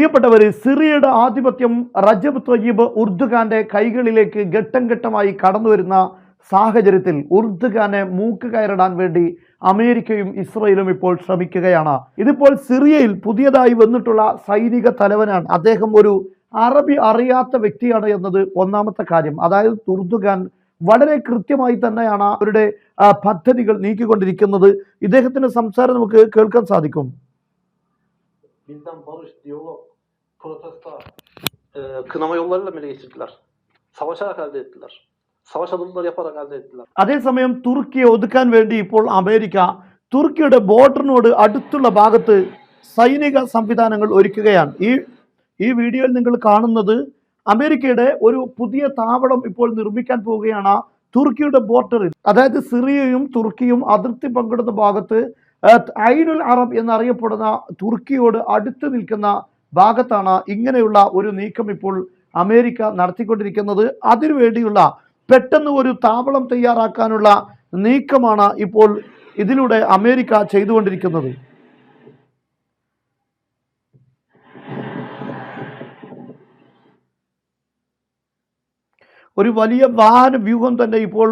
പ്രിയപ്പെട്ടവരെ സിറിയയുടെ ആധിപത്യം റജബ് ത്വയ്യിബ് ഉർദുഖാന്റെ കൈകളിലേക്ക് ഘട്ടം ഘട്ടമായി കടന്നു വരുന്ന സാഹചര്യത്തിൽ ഉർദുഖാനെ മൂക്ക് കയറിടാൻ വേണ്ടി അമേരിക്കയും ഇസ്രയേലും ഇപ്പോൾ ശ്രമിക്കുകയാണ്. ഇതിപ്പോൾ സിറിയയിൽ പുതിയതായി വന്നിട്ടുള്ള സൈനിക തലവനാണ്. അദ്ദേഹം ഒരു അറബി അറിയാത്ത വ്യക്തിയാണ് എന്നത് ഒന്നാമത്തെ കാര്യം. അതായത് ഉർദുഖാൻ വളരെ കൃത്യമായി തന്നെയാണ് അവരുടെ പദ്ധതികൾ നീക്കിക്കൊണ്ടിരിക്കുന്നത്. ഇദ്ദേഹത്തിന്റെ സംസാരം നമുക്ക് കേൾക്കാൻ സാധിക്കും. Protesta, e, kınama yollarıyla mı geçirdiler. Savaşarak elde ettiler. Savaş adımları yaparak elde ettiler. അതേസമയം തുർക്കിയെ ഒതുക്കാൻ വേണ്ടി ഇപ്പോൾ അമേരിക്ക തുർക്കിയുടെ ബോർഡറിനോട് അടുത്തുള്ള ഭാഗത്ത് സൈനിക സംവിധാനങ്ങൾ ഒരുക്കുകയാണ് ഈ ഈ വീഡിയോയിൽ നിങ്ങൾ കാണുന്നത് അമേരിക്കയുടെ ഒരു പുതിയ താവളം ഇപ്പോൾ നിർമ്മിക്കാൻ പോവുകയാണ് തുർക്കിയുടെ ബോർഡറിൽ അതായത് സിറിയയും തുർക്കിയും അതിർത്തി പങ്കിടുന്ന ഭാഗത്ത് ഐനുൽ അറബ് എന്നറിയപ്പെടുന്ന തുർക്കിയോട് അടുത്ത് നിൽക്കുന്ന ഭാഗത്താണ് ഇങ്ങനെയുള്ള ഒരു നീക്കം ഇപ്പോൾ അമേരിക്ക നടത്തിക്കൊണ്ടിരിക്കുന്നത്. അതിനുവേണ്ടിയുള്ള പെട്ടെന്ന് ഒരു താവളം തയ്യാറാക്കാനുള്ള നീക്കമാണ് ഇപ്പോൾ ഇതിലൂടെ അമേരിക്ക ചെയ്തുകൊണ്ടിരിക്കുന്നത്. ഒരു വലിയ വാഹന വ്യൂഹം തന്നെ ഇപ്പോൾ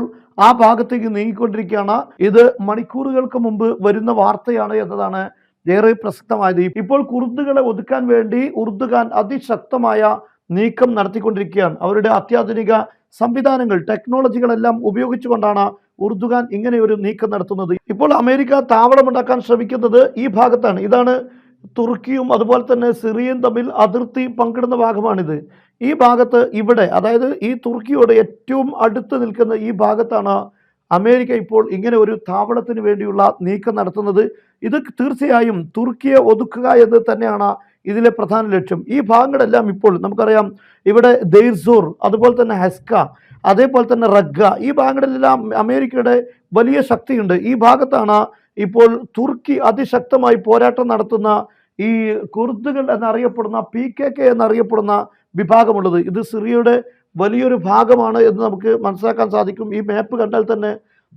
ആ ഭാഗത്തേക്ക് നീങ്ങിക്കൊണ്ടിരിക്കുകയാണ്. ഇത് മണിക്കൂറുകൾക്ക് മുമ്പ് വരുന്ന വാർത്തയാണ് എന്നതാണ് ഏറെ പ്രസക്തമായത്. ഇപ്പോൾ കുർദുകളെ ഒതുക്കാൻ വേണ്ടി ഉർദുഖാൻ അതിശക്തമായ നീക്കം നടത്തിക്കൊണ്ടിരിക്കുകയാണ്. അവരുടെ അത്യാധുനിക സംവിധാനങ്ങൾ ടെക്നോളജികളെല്ലാം ഉപയോഗിച്ചുകൊണ്ടാണ് ഉർദുഖാൻ ഇങ്ങനെ ഒരു നീക്കം നടത്തുന്നത്. ഇപ്പോൾ അമേരിക്ക താവളമുണ്ടാക്കാൻ ശ്രമിക്കുന്നത് ഈ ഭാഗത്താണ്. ഇതാണ് തുർക്കിയും അതുപോലെ തന്നെ സിറിയയും തമ്മിൽ അതിർത്തി പങ്കിടുന്ന ഭാഗമാണിത്. ഈ ഭാഗത്ത് ഇവിടെ അതായത് ഈ തുർക്കിയോട് ഏറ്റവും അടുത്ത് നിൽക്കുന്ന ഈ ഭാഗത്താണ് അമേരിക്ക ഇപ്പോൾ ഇങ്ങനെ ഒരു താവളത്തിന് വേണ്ടിയുള്ള നീക്കം നടത്തുന്നത് ഇത് തീർച്ചയായും തുർക്കിയെ ഒതുക്കുക എന്ന് തന്നെയാണ് ഇതിലെ പ്രധാന ലക്ഷ്യം. ഈ ഭാഗങ്ങളെല്ലാം ഇപ്പോൾ നമുക്കറിയാം ഇവിടെ ദൈർസൂർ അതുപോലെ തന്നെ ഹെസ്ക അതേപോലെ തന്നെ റഗ്ഗ ഈ ഭാഗങ്ങളിലെല്ലാം അമേരിക്കയുടെ വലിയ ശക്തിയുണ്ട്. ഈ ഭാഗത്താണ് ഇപ്പോൾ തുർക്കി അതിശക്തമായി പോരാട്ടം നടത്തുന്ന ഈ കുർദുകൾ എന്നറിയപ്പെടുന്ന പി കെ കെ എന്നറിയപ്പെടുന്ന വിഭാഗമുള്ളത്. ഇത് സിറിയയുടെ വലിയൊരു ഭാഗമാണ് എന്ന് നമുക്ക് മനസ്സിലാക്കാൻ സാധിക്കും. ഈ മാപ്പ് കണ്ടാൽ തന്നെ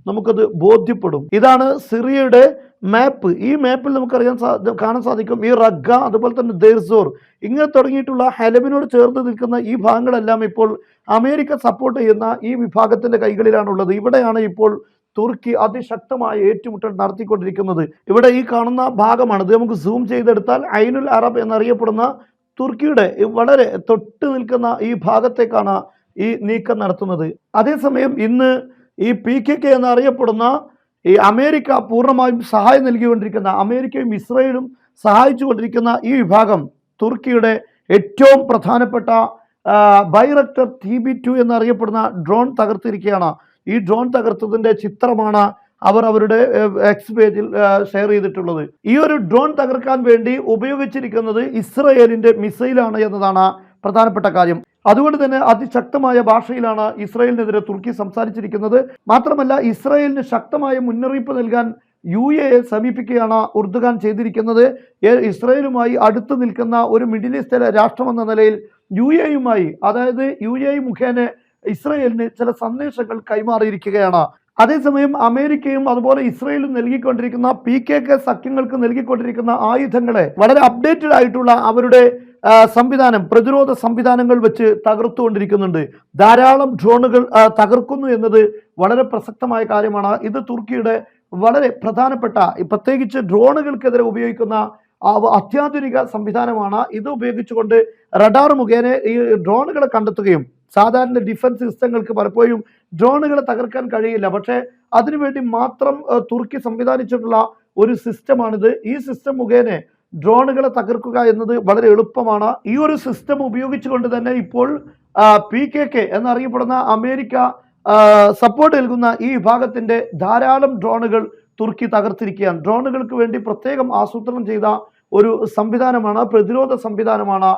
നമുക്കത് ബോധ്യപ്പെടും. ഇതാണ് സിറിയയുടെ മാപ്പ് ഈ മാപ്പിൽ നമുക്കറിയാൻ സാ കാണാൻ സാധിക്കും. ഈ റഗ്ഗ അതുപോലെ തന്നെ ദേർസോർ ഇങ്ങനെ തുടങ്ങിയിട്ടുള്ള ഹെലബിനോട് ചേർന്ന് നിൽക്കുന്ന ഈ ഭാഗങ്ങളെല്ലാം ഇപ്പോൾ അമേരിക്ക സപ്പോർട്ട് ചെയ്യുന്ന ഈ വിഭാഗത്തിന്റെ കൈകളിലാണുള്ളത്. ഇവിടെയാണ് ഇപ്പോൾ തുർക്കി അതിശക്തമായ ഏറ്റുമുട്ടൽ നടത്തിക്കൊണ്ടിരിക്കുന്നത്. ഇവിടെ ഈ കാണുന്ന ഭാഗമാണ് ഇത് നമുക്ക് സൂം ചെയ്തെടുത്താൽ ഐനുൽ അറബ് എന്നറിയപ്പെടുന്ന തുർക്കിയുടെ വളരെ തൊട്ട് നിൽക്കുന്ന ഈ ഭാഗത്തേക്കാണ് ഈ നീക്കം നടത്തുന്നത്. അതേസമയം ഇന്ന് ഈ പി കെ കെ എന്നറിയപ്പെടുന്ന ഈ അമേരിക്ക പൂർണമായും സഹായം നൽകിക്കൊണ്ടിരിക്കുന്ന അമേരിക്കയും ഇസ്രയേലും സഹായിച്ചുകൊണ്ടിരിക്കുന്ന ഈ വിഭാഗം തുർക്കിയുടെ ഏറ്റവും പ്രധാനപ്പെട്ട ബൈറക്ടർ ടി ബി ടു എന്നറിയപ്പെടുന്ന ഡ്രോൺ തകർത്തിരിക്കുകയാണ്. ഈ ഡ്രോൺ തകർത്തതിന്റെ ചിത്രമാണ് അവർ അവരുടെ എക്സ് പേജിൽ ഷെയർ ചെയ്തിട്ടുള്ളത്. ഈ ഒരു ഡ്രോൺ തകർക്കാൻ വേണ്ടി ഉപയോഗിച്ചിരിക്കുന്നത് ഇസ്രയേലിന്റെ മിസൈലാണ് എന്നതാണ് പ്രധാനപ്പെട്ട കാര്യം. അതുകൊണ്ട് തന്നെ അതിശക്തമായ ഭാഷയിലാണ് ഇസ്രയേലിനെതിരെ തുർക്കി സംസാരിച്ചിരിക്കുന്നത്. മാത്രമല്ല ഇസ്രയേലിന് ശക്തമായ മുന്നറിയിപ്പ് നൽകാൻ യു എയെ സമീപിക്കുകയാണ് ഉർദുഖാൻ ചെയ്തിരിക്കുന്നത്. ഇസ്രയേലുമായി അടുത്ത് നിൽക്കുന്ന ഒരു മിഡിൽ ഈസ്റ്റ് രാഷ്ട്രമെന്ന നിലയിൽ യു എയുമായി അതായത് യു എ മുഖേന ഇസ്രയേലിന് ചില സന്ദേശങ്ങൾ കൈമാറിയിരിക്കുകയാണ്. അതേസമയം അമേരിക്കയും അതുപോലെ ഇസ്രയേലും നൽകിക്കൊണ്ടിരിക്കുന്ന പി കെ കെ സഖ്യങ്ങൾക്ക് നൽകിക്കൊണ്ടിരിക്കുന്ന ആയുധങ്ങളെ വളരെ അപ്ഡേറ്റഡ് ആയിട്ടുള്ള അവരുടെ സംവിധാനം പ്രതിരോധ സംവിധാനങ്ങൾ വെച്ച് തകർത്തുകൊണ്ടിരിക്കുന്നുണ്ട്. ധാരാളം ഡ്രോണുകൾ തകർക്കുന്നു എന്നത് വളരെ പ്രസക്തമായ കാര്യമാണ്. ഇത് തുർക്കിയുടെ വളരെ പ്രധാനപ്പെട്ട പ്രത്യേകിച്ച് ഡ്രോണുകൾക്കെതിരെ ഉപയോഗിക്കുന്ന അത്യാധുനിക സംവിധാനമാണ്. ഇത് ഉപയോഗിച്ചുകൊണ്ട് റഡാർ മുഖേന ഈ ഡ്രോണുകളെ കണ്ടെത്തുകയും സാധാരണ ഡിഫൻസ് സിസ്റ്റങ്ങൾക്ക് പലപ്പോഴും ഡ്രോണുകളെ തകർക്കാൻ കഴിയില്ല. പക്ഷേ അതിനുവേണ്ടി മാത്രം തുർക്കി സംവിധാനിച്ചിട്ടുള്ള ഒരു സിസ്റ്റമാണിത്. ഈ സിസ്റ്റം മുഖേന ഡ്രോണുകളെ തകർക്കുക എന്നത് വളരെ എളുപ്പമാണ്. ഈ ഒരു സിസ്റ്റം ഉപയോഗിച്ചുകൊണ്ട് തന്നെ ഇപ്പോൾ പി കെ കെ എന്നറിയപ്പെടുന്ന അമേരിക്ക സപ്പോർട്ട് നൽകുന്ന ഈ വിഭാഗത്തിന്റെ ധാരാളം ഡ്രോണുകൾ തുർക്കി തകർത്തിരിക്കുകയാണ്. ഡ്രോണുകൾക്ക് വേണ്ടി പ്രത്യേകം ആസൂത്രണം ചെയ്ത ഒരു സംവിധാനമാണ് പ്രതിരോധ സംവിധാനമാണ്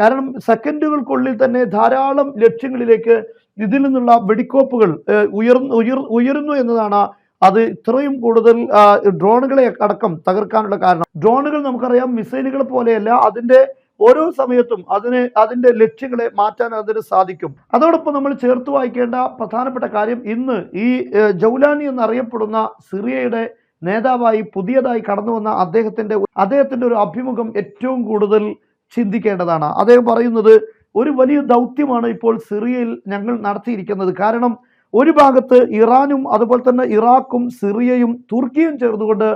കാരണം സെക്കൻഡുകൾക്കുള്ളിൽ തന്നെ ധാരാളം ലക്ഷ്യങ്ങളിലേക്ക് ഇതിൽ നിന്നുള്ള വെടിക്കോപ്പുകൾ ഉയർന്നു ഉയർ ഉയരുന്നു എന്നതാണ് അത് ഇത്രയും കൂടുതൽ ഡ്രോണുകളെ അടക്കം തകർക്കാനുള്ള കാരണം. ഡ്രോണുകൾ നമുക്കറിയാം മിസൈലുകൾ പോലെയല്ല അതിന്റെ ഓരോ സമയത്തും അതിന് അതിന്റെ ലക്ഷ്യങ്ങളെ മാറ്റാൻ അതിന് സാധിക്കും. അതോടൊപ്പം നമ്മൾ ചേർത്ത് വായിക്കേണ്ട പ്രധാനപ്പെട്ട കാര്യം ഇന്ന് ഈ ജൗലാനി എന്നറിയപ്പെടുന്ന സിറിയയുടെ നേതാവായി പുതിയതായി കടന്നു വന്ന അദ്ദേഹത്തിന്റെ അദ്ദേഹത്തിന്റെ ഒരു അഭിമുഖം ഏറ്റവും കൂടുതൽ ചിന്തിക്കേണ്ടതാണ്. അദ്ദേഹം പറയുന്നത് ഒരു വലിയ ദൗത്യമാണ് ഇപ്പോൾ സിറിയയിൽ ഞങ്ങൾ നടത്തിയിരിക്കുന്നത്. കാരണം ഒരു ഭാഗത്ത് ഇറാനും അതുപോലെ തന്നെ ഇറാഖും സിറിയയും തുർക്കിയും ചേർന്നുകൊണ്ട്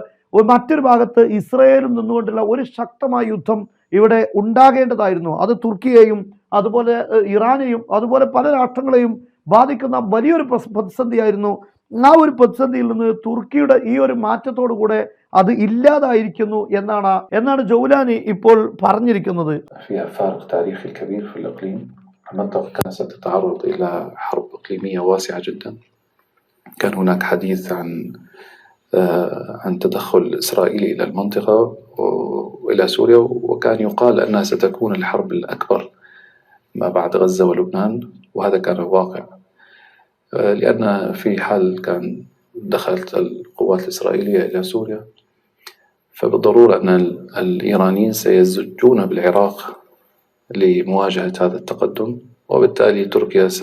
മറ്റൊരു ഭാഗത്ത് ഇസ്രയേലും നിന്നുകൊണ്ടുള്ള ഒരു ശക്തമായ യുദ്ധം ഇവിടെ ഉണ്ടാകേണ്ടതായിരുന്നു. അത് തുർക്കിയെയും അതുപോലെ ഇറാനെയും അതുപോലെ പല രാഷ്ട്രങ്ങളെയും ബാധിക്കുന്ന വലിയൊരു പ്രതിസന്ധിയായിരുന്നു. ആ ഒരു പ്രതിസന്ധിയിൽ നിന്ന് തുർക്കിയുടെ ഈ ഒരു മാറ്റത്തോടു കൂടെ അത് ഇല്ലാതായിരിക്കുന്നു എന്നാണ് എന്നാണ് ജൗലാനി ഇപ്പോൾ പറഞ്ഞിരിക്കുന്നത് فيها فارق تاريخي كبير في الإقليم المنطقة كانت ستتعرض إلى حرب إقليمية واسعة جدا كان هناك حديث عن آه، عن تدخل إسرائيلي إلى المنطقة و- وإلى سوريا وكان يقال أنها ستكون الحرب الأكبر ما بعد غزة ولبنان وهذا كان الواقع آه، لأن في حال كان دخلت القوات الإسرائيلية إلى سوريا فبالضرورة أن ال- الإيرانيين سيزجون بالعراق لمواجهة هذا التقدم وبالتالي تركيا س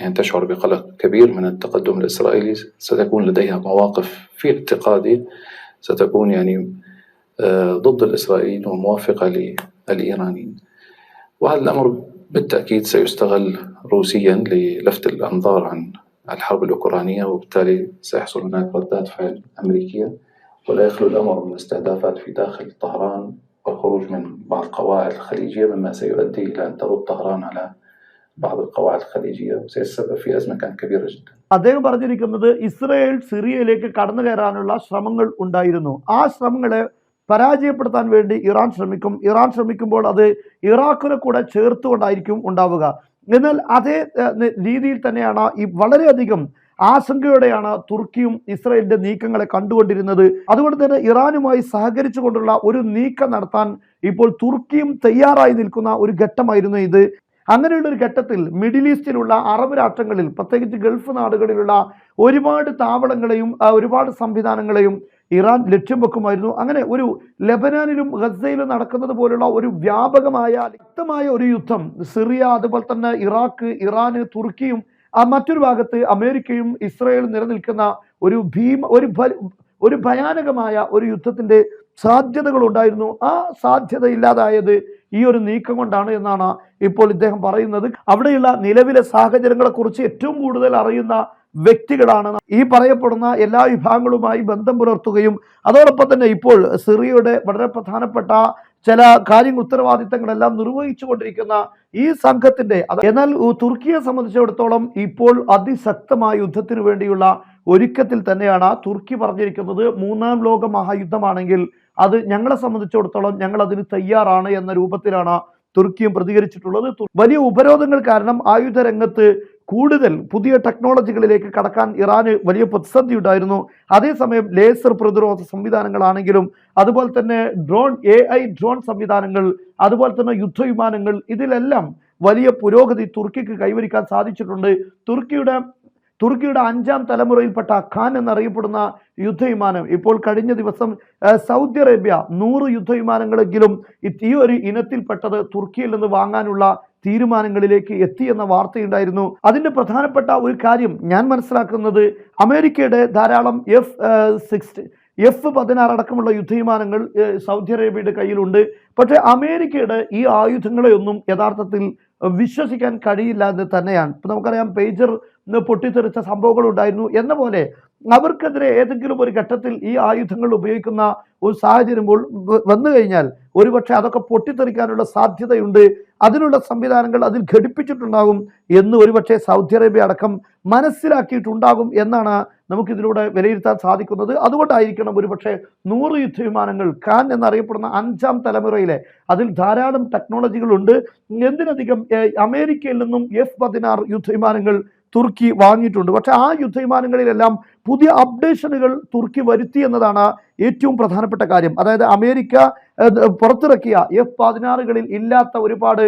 يعني تشعر بقلق كبير من التقدم الإسرائيلي. ستكون لديها مواقف في اعتقادي ستكون يعني آه، ضد الإسرائيليين وموافقة للإيرانيين. وهذا الأمر بالتأكيد سيستغل روسيا للفت الأنظار عن الحرب الأوكرانية وبالتالي سيحصل هناك ردات فعل أمريكية. ولا يخلو الأمر من استهدافات في داخل طهران والخروج من بعض القواعد الخليجية مما سيؤدي إلى أن ترد طهران على بعض القواعد الخليجية وسيتسبب في أزمة كانت كبيرة جدا അദ്ദേഹം പറഞ്ഞിരിക്കുന്നത് ഇസ്രയേൽ സിറിയയിലേക്ക് കടന്നു കയറാനുള്ള ശ്രമങ്ങൾ ഉണ്ടായിരുന്നു ആ ശ്രമങ്ങളെ പരാജയപ്പെടുത്താൻ വേണ്ടി ഇറാൻ ശ്രമിക്കും ഇറാൻ ശ്രമിക്കുമ്പോൾ അത് ഇറാഖിനെ കൂടെ ചേർത്തുകൊണ്ടായിരിക്കും ഉണ്ടാവുക എന്നാൽ അതേ ഏഹ്, ന- രീതിയിൽ തന്നെയാണ് ഈ വളരെയധികം ആശങ്കയോടെയാണ് തുർക്കിയും ഇസ്രയേലിന്റെ നീക്കങ്ങളെ കണ്ടുകൊണ്ടിരുന്നത്. അതുകൊണ്ട് തന്നെ ഇറാനുമായി സഹകരിച്ചുകൊണ്ടുള്ള ഒരു നീക്കം നടത്താൻ ഇപ്പോൾ തുർക്കിയും തയ്യാറായി നിൽക്കുന്ന ഒരു ഘട്ടമായിരുന്നു ഇത്. അങ്ങനെയുള്ള ഒരു ഘട്ടത്തിൽ മിഡിൽ ഈസ്റ്റിലുള്ള അറബ് രാഷ്ട്രങ്ങളിൽ പ്രത്യേകിച്ച് ഗൾഫ് നാടുകളിലുള്ള ഒരുപാട് താവളങ്ങളെയും ഒരുപാട് സംവിധാനങ്ങളെയും ഇറാൻ ലക്ഷ്യം വെക്കുമായിരുന്നു. അങ്ങനെ ഒരു ലെബനാനിലും ഗസയിലും നടക്കുന്നത് പോലുള്ള ഒരു വ്യാപകമായ വ്യക്തമായ ഒരു യുദ്ധം സിറിയ അതുപോലെ തന്നെ ഇറാഖ് ഇറാന് തുർക്കിയും മറ്റൊരു ഭാഗത്ത് അമേരിക്കയും ഇസ്രായേലും നിലനിൽക്കുന്ന ഒരു ഭീമ ഒരു ഒരു ഭയാനകമായ ഒരു യുദ്ധത്തിന്റെ സാധ്യതകൾ ഉണ്ടായിരുന്നു. ആ സാധ്യത ഇല്ലാതായത് ഈ ഒരു നീക്കം കൊണ്ടാണ് എന്നാണ് ഇപ്പോൾ ഇദ്ദേഹം പറയുന്നത്. അവിടെയുള്ള നിലവിലെ സാഹചര്യങ്ങളെ കുറിച്ച് ഏറ്റവും കൂടുതൽ അറിയുന്ന വ്യക്തികളാണ്. ഈ പറയപ്പെടുന്ന എല്ലാ വിഭാഗങ്ങളുമായി ബന്ധം പുലർത്തുകയും അതോടൊപ്പം തന്നെ ഇപ്പോൾ സിറിയയുടെ വളരെ പ്രധാനപ്പെട്ട ചില കാര്യങ്ങൾ ഉത്തരവാദിത്തങ്ങളെല്ലാം നിർവഹിച്ചു കൊണ്ടിരിക്കുന്ന ഈ സംഘത്തിന്റെ എന്നാൽ തുർക്കിയെ സംബന്ധിച്ചിടത്തോളം ഇപ്പോൾ അതിശക്തമായ യുദ്ധത്തിന് വേണ്ടിയുള്ള ഒരുക്കത്തിൽ തന്നെയാണ് തുർക്കി പറഞ്ഞിരിക്കുന്നത്. മൂന്നാം ലോക മഹായുദ്ധമാണെങ്കിൽ അത് ഞങ്ങളെ സംബന്ധിച്ചിടത്തോളം ഞങ്ങൾ അതിന് തയ്യാറാണ് എന്ന രൂപത്തിലാണ് തുർക്കിയും പ്രതികരിച്ചിട്ടുള്ളത്. വലിയ ഉപരോധങ്ങൾ കാരണം ആയുധ രംഗത്ത് കൂടുതൽ പുതിയ ടെക്നോളജികളിലേക്ക് കടക്കാൻ ഇറാന് വലിയ പ്രതിസന്ധി ഉണ്ടായിരുന്നു അതേസമയം ലേസർ പ്രതിരോധ സംവിധാനങ്ങളാണെങ്കിലും അതുപോലെ തന്നെ ഡ്രോൺ എ ഐ ഡ്രോൺ സംവിധാനങ്ങൾ അതുപോലെ തന്നെ യുദ്ധവിമാനങ്ങൾ ഇതിലെല്ലാം വലിയ പുരോഗതി തുർക്കിക്ക് കൈവരിക്കാൻ സാധിച്ചിട്ടുണ്ട്. തുർക്കിയുടെ തുർക്കിയുടെ അഞ്ചാം തലമുറയിൽപ്പെട്ട ഖാൻ എന്നറിയപ്പെടുന്ന യുദ്ധവിമാനം ഇപ്പോൾ കഴിഞ്ഞ ദിവസം സൗദി അറേബ്യ നൂറ് യുദ്ധവിമാനങ്ങളെങ്കിലും ഈ- ഒരു ഇനത്തിൽപ്പെട്ടത് തുർക്കിയിൽ നിന്ന് വാങ്ങാനുള്ള തീരുമാനങ്ങളിലേക്ക് എത്തി എന്ന വാർത്തയുണ്ടായിരുന്നു. അതിന്റെ പ്രധാനപ്പെട്ട ഒരു കാര്യം ഞാൻ മനസ്സിലാക്കുന്നത് അമേരിക്കയുടെ ധാരാളം എഫ് സിക്സ് എഫ് പതിനാറ് അടക്കമുള്ള യുദ്ധവിമാനങ്ങൾ സൗദി അറേബ്യയുടെ കയ്യിലുണ്ട്. പക്ഷേ അമേരിക്കയുടെ ഈ ആയുധങ്ങളെയൊന്നും യഥാർത്ഥത്തിൽ വിശ്വസിക്കാൻ കഴിയില്ല എന്ന് തന്നെയാണ്. ഇപ്പം നമുക്കറിയാം പേജർ പൊട്ടിത്തെറിച്ച സംഭവങ്ങൾ ഉണ്ടായിരുന്നു എന്ന പോലെ അവർക്കെതിരെ ഏതെങ്കിലും ഒരു ഘട്ടത്തിൽ ഈ ആയുധങ്ങൾ ഉപയോഗിക്കുന്ന ഒരു സാഹചര്യം വന്നു കഴിഞ്ഞാൽ ഒരുപക്ഷെ അതൊക്കെ പൊട്ടിത്തെറിക്കാനുള്ള സാധ്യതയുണ്ട്. അതിനുള്ള സംവിധാനങ്ങൾ അതിൽ ഘടിപ്പിച്ചിട്ടുണ്ടാകും എന്ന് ഒരുപക്ഷെ സൗദി അറേബ്യ അടക്കം മനസ്സിലാക്കിയിട്ടുണ്ടാകും എന്നാണ് നമുക്കിതിലൂടെ വിലയിരുത്താൻ സാധിക്കുന്നത്. അതുകൊണ്ടായിരിക്കണം ഒരുപക്ഷെ നൂറ് യുദ്ധവിമാനങ്ങൾ കാൻ എന്നറിയപ്പെടുന്ന അഞ്ചാം തലമുറയിലെ അതിൽ ധാരാളം ടെക്നോളജികളുണ്ട് എന്തിനധികം അമേരിക്കയിൽ നിന്നും എഫ് പതിനാറ് യുദ്ധവിമാനങ്ങൾ തുർക്കി വാങ്ങിയിട്ടുണ്ട്. പക്ഷേ ആ യുദ്ധവിമാനങ്ങളിലെല്ലാം പുതിയ അപ്ഡേഷനുകൾ തുർക്കി വരുത്തി എന്നതാണ് ഏറ്റവും പ്രധാനപ്പെട്ട കാര്യം. അതായത് അമേരിക്ക പുറത്തിറക്കിയ എഫ് പതിനാറുകളിൽ ഇല്ലാത്ത ഒരുപാട്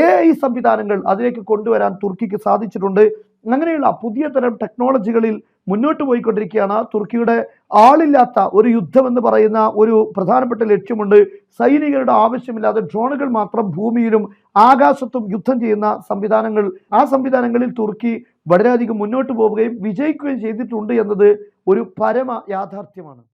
എ ഐ സംവിധാനങ്ങൾ അതിലേക്ക് കൊണ്ടുവരാൻ തുർക്കിക്ക് സാധിച്ചിട്ടുണ്ട്. അങ്ങനെയുള്ള പുതിയ തരം ടെക്നോളജികളിൽ മുന്നോട്ട് പോയിക്കൊണ്ടിരിക്കുകയാണ്. തുർക്കിയുടെ ആളില്ലാത്ത ഒരു യുദ്ധം എന്ന് പറയുന്ന ഒരു പ്രധാനപ്പെട്ട ലക്ഷ്യമുണ്ട്. സൈനികരുടെ ആവശ്യമില്ലാതെ ഡ്രോണുകൾ മാത്രം ഭൂമിയിലും ആകാശത്തും യുദ്ധം ചെയ്യുന്ന സംവിധാനങ്ങൾ. ആ സംവിധാനങ്ങളിൽ തുർക്കി വളരെയധികം മുന്നോട്ട് പോവുകയും വിജയിക്കുകയും ചെയ്തിട്ടുണ്ട് എന്നത് ഒരു പരമ യാഥാർത്ഥ്യമാണ്.